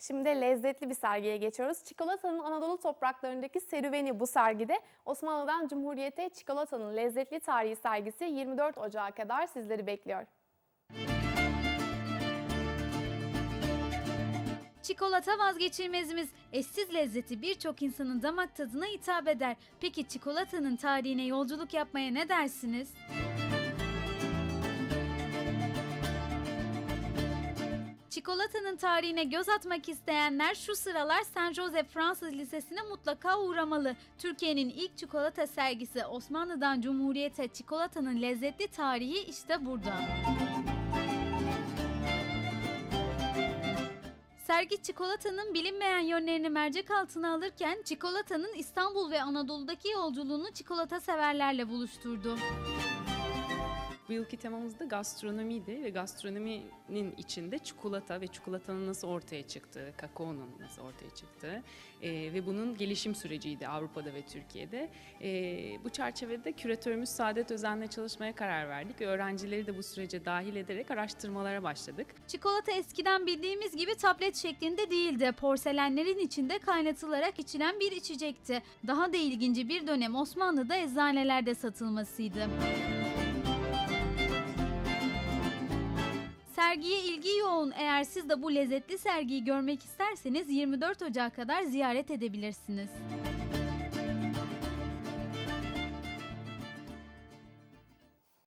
Şimdi de lezzetli bir sergiye geçiyoruz. Çikolatanın Anadolu topraklarındaki serüveni bu sergide. Osmanlı'dan Cumhuriyete çikolatanın lezzetli tarihi sergisi 24 Ocağı kadar sizleri bekliyor. Çikolata vazgeçilmezimiz. Eşsiz lezzeti birçok insanın damak tadına hitap eder. Peki çikolatanın tarihine yolculuk yapmaya ne dersiniz? Çikolatanın tarihine göz atmak isteyenler şu sıralar Saint Joseph Fransız Lisesi'ne mutlaka uğramalı. Türkiye'nin ilk çikolata sergisi Osmanlı'dan Cumhuriyete çikolatanın lezzetli tarihi işte burada. Sergi çikolatanın bilinmeyen yönlerini mercek altına alırken çikolatanın İstanbul ve Anadolu'daki yolculuğunu çikolata severlerle buluşturdu. Bu yılki temamız da gastronomiydi ve gastronominin içinde çikolata ve çikolatanın nasıl ortaya çıktığı, kakaonun nasıl ortaya çıktığı e, ve bunun gelişim süreciydi Avrupa'da ve Türkiye'de. E, bu çerçevede küratörümüz Saadet Özen'le çalışmaya karar verdik ve öğrencileri de bu sürece dahil ederek araştırmalara başladık. Çikolata eskiden bildiğimiz gibi tablet şeklinde değildi. Porselenlerin içinde kaynatılarak içilen bir içecekti. Daha da ilginci bir dönem Osmanlı'da eczanelerde satılmasıydı. Sergiye ilgi yoğun. Eğer siz de bu lezzetli sergiyi görmek isterseniz 24 Ocak kadar ziyaret edebilirsiniz.